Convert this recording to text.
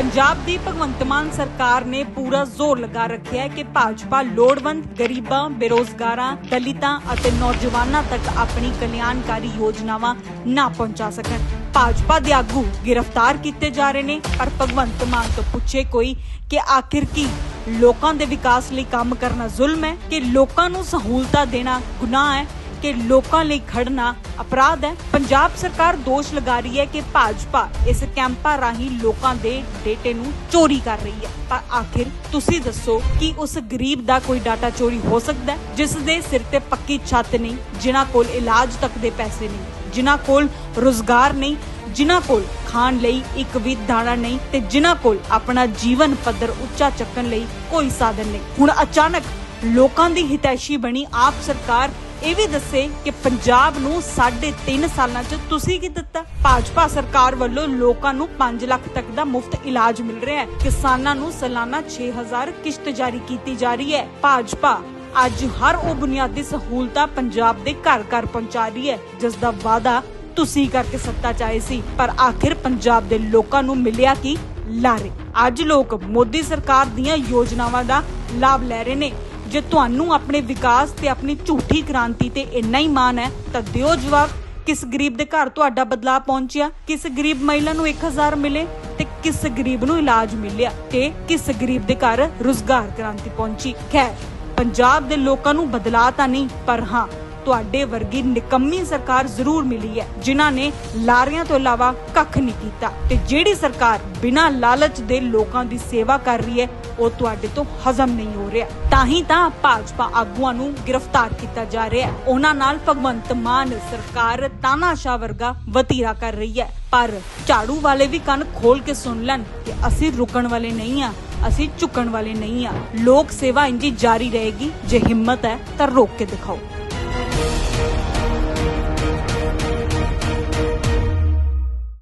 ਪੰਜਾਬ ਦੀ ਭਗਵੰਤ ਮਾਨ ਸਰਕਾਰ ਨੇ ਪੂਰਾ ਜ਼ੋਰ ਲਗਾ ਰੱਖਿਆ ਹੈ ਕਿ ਭਾਜਪਾ ਲੋੜਵੰਦ ਗਰੀਬਾਂ, ਬੇਰੋਜ਼ਗਾਰਾਂ, ਦਲਿਤਾਂ ਅਤੇ ਨੌਜਵਾਨਾਂ ਤੱਕ ਆਪਣੀ ਕਲਿਆਣਕਾਰੀ ਯੋਜਨਾਵਾਂ ਨਾ ਪਹੁੰਚਾ ਸਕਣ। ਭਾਜਪਾ ਦੇ ਆਗੂ ਗ੍ਰਿਫਤਾਰ ਕੀਤੇ ਜਾ ਰਹੇ ਨੇ, ਪਰ ਭਗਵੰਤ ਮਾਨ ਤੋਂ ਪੁੱਛੇ ਕੋਈ ਕਿ ਆਖਿਰ ਕੀ? ਲੋਕਾਂ ਦੇ ਵਿਕਾਸ ਲਈ ਕੰਮ ਕਰਨਾ ਜ਼ੁਲਮ ਹੈ ਕਿ ਲੋਕਾਂ ਨੂੰ ਸਹੂਲਤਾਂ ਦੇਣਾ ਗੁਨਾਹ ਹੈ? ਕਿ ਲੋਕਾਂ ਲਈ ਖੜਨਾ ਅਪਰਾਧ ਹੈ। ਪੰਜਾਬ ਸਰਕਾਰ ਦੋਸ਼ ਲਗਾ ਰਹੀ ਹੈ ਕਿ ਭਾਜਪਾ ਇਸ ਕੈਂਪਾਂ ਰਾਹੀਂ ਲੋਕਾਂ ਦੇ ਡੇਟੇ ਨੂੰ ਚੋਰੀ ਕਰ ਰਹੀ ਹੈ। ਪਰ ਆਖਿਰ ਤੁਸੀਂ ਦੱਸੋ ਕਿ ਉਸ ਗਰੀਬ ਦਾ ਕੋਈ ਡਾਟਾ ਚੋਰੀ ਹੋ ਸਕਦਾ ਹੈ, ਜਿਸ ਦੇ ਸਿਰ ਤੇ ਪੱਕੀ ਛੱਤ ਨਹੀਂ, ਜਿਨ੍ਹਾਂ ਕੋਲ ਇਲਾਜ ਤੱਕ ਦੇ ਪੈਸੇ ਨਹੀਂ, ਜਿਨ੍ਹਾਂ ਕੋਲ ਰੋਜ਼ਗਾਰ ਨਹੀਂ, ਜਿਨ੍ਹਾਂ ਕੋਲ ਖਾਣ ਲਈ ਇੱਕ ਵੀ ਦਾਣਾ ਨਹੀਂ ਤੇ ਜਿਨ੍ਹਾਂ ਕੋਲ ਆਪਣਾ ਜੀਵਨ ਪੱਧਰ ਉੱਚਾ ਚੱਕਣ ਲਈ ਕੋਈ ਸਾਧਨ ਨਹੀਂ। ਹੁਣ ਅਚਾਨਕ ਲੋਕਾਂ ਦੀ ਹਿਤੈਸ਼ੀ ਬਣੀ ਆਪ ਸਰਕਾਰ ਇਹ ਵੀ ਦੱਸੇ ਕਿ ਪੰਜਾਬ ਨੂੰ 3.5 ਸਾਲਾਂ 'ਚ ਤੁਸੀਂ ਕੀ ਦਿੱਤਾ? ਭਾਜਪਾ ਸਰਕਾਰ ਵੱਲੋਂ ਲੋਕਾਂ ਨੂੰ 5 ਲੱਖ ਤੱਕ ਦਾ ਮੁਫਤ ਇਲਾਜ ਮਿਲ ਰਿਹਾ ਹੈ। ਕਿਸਾਨਾਂ ਨੂੰ ਸਾਲਾਨਾ 6000 ਕਿਸ਼ਤ ਜਾਰੀ ਕੀਤੀ ਜਾ ਰਹੀ ਹੈ। ਭਾਜਪਾ ਅੱਜ ਹਰ ਉਹ ਬੁਨਿਆਦੀ ਸਹੂਲਤਾਂ ਪੰਜਾਬ ਦੇ ਘਰ ਘਰ ਪਹੁੰਚਾ ਰਹੀ ਹੈ, ਜਿਸ ਦਾ ਵਾਅਦਾ ਤੁਸੀਂ ਕਰਕੇ ਸੱਤਾ ਚ ਆਏ ਸੀ। ਪਰ ਆਖਿਰ ਪੰਜਾਬ ਦੇ ਲੋਕਾਂ ਨੂੰ ਮਿਲਿਆ ਕੀ ਲਾਰੇ? ਅੱਜ ਲੋਕ ਮੋਦੀ ਸਰਕਾਰ ਦੀਆਂ ਯੋਜਨਾਵਾਂ ਦਾ ਲਾਭ ਲੈ ਰਹੇ ਨੇ। ਜੇ ਤੁਹਾਨੂੰ ਆਪਣੇ ਵਿਕਾਸ ਤੇ ਆਪਣੀ ਝੂਠੀ ਕ੍ਰਾਂਤੀ ਤੇ ਇੰਨਾ ਹੀ ਮਾਣ ਹੈ, ਤਾਂ ਦਿਓ ਜਵਾਬ, ਕਿਸ ਗਰੀਬ ਦੇ ਘਰ ਤੁਹਾਡਾ ਬਦਲਾਅ ਪਹੁੰਚਿਆ? ਕਿਸ ਗਰੀਬ ਮਹਿਲਾ ਨੂੰ 1000 ਮਿਲੇ ਤੇ ਕਿਸ ਗਰੀਬ ਨੂੰ ਇਲਾਜ ਮਿਲਿਆ ਤੇ ਕਿਸ ਗਰੀਬ ਦੇ ਘਰ ਰੁਜ਼ਗਾਰ ਕ੍ਰਾਂਤੀ ਪਹੁੰਚੀ? ਖੈਰ, ਪੰਜਾਬ ਦੇ ਲੋਕਾਂ ਨੂੰ ਬਦਲਾਅ ਤਾਂ ਨਹੀਂ, ਪਰ ਹਾਂ ਤੁਹਾਡੇ ਵਰਗੀ ਨਿਕੰਮੀ ਸਰਕਾਰ ਜ਼ਰੂਰ ਮਿਲੀ ਹੈ, ਜਿਨ੍ਹਾਂ ਨੇ ਲਾਰਿਆਂ ਤੋਂ ਇਲਾਵਾ ਕੱਖ ਨਹੀਂ ਕੀਤਾ। ਤੇ ਜਿਹੜੀ ਸਰਕਾਰ ਬਿਨਾਂ ਲਾਲਚ ਦੇ ਲੋਕਾਂ ਦੀ ਸੇਵਾ ਕਰ ਰਹੀ ਹੈ, ਉਹ ਤੁਹਾਡੇ ਤੋਂ ਹਜ਼ਮ ਨਹੀਂ ਹੋ ਰਿਹਾ। ਤਾਂ ਹੀ ਤਾਂ ਭਾਜਪਾ ਆਗੂਆਂ ਨੂੰ ਗ੍ਰਿਫਤਾਰ ਕੀਤਾ ਜਾ ਰਿਹਾ ਹੈ। ਉਹਨਾਂ ਨਾਲ ਭਗਵੰਤ ਮਾਨ ਸਰਕਾਰ ਤਾਨਾਸ਼ਾਹ ਵਰਗਾ ਵਤੀਰਾ ਕਰ ਰਹੀ ਹੈ। ਪਰ ਝਾੜੂ ਵਾਲੇ ਵੀ ਕੰਨ ਖੋਲ ਕੇ ਸੁਣ ਲੈਣ ਕਿ ਅਸੀਂ ਰੁਕਣ ਵਾਲੇ ਨਹੀਂ ਆ ਅਸੀਂ ਝੁਕਣ ਵਾਲੇ ਨਹੀਂ ਆ ਲੋਕ ਸੇਵਾ ਇੰਜੀ ਜਾਰੀ ਰਹੇਗੀ, ਜੇ ਹਿੰਮਤ ਹੈ ਤਾਂ ਰੋਕ ਕੇ ਦਿਖਾਓ।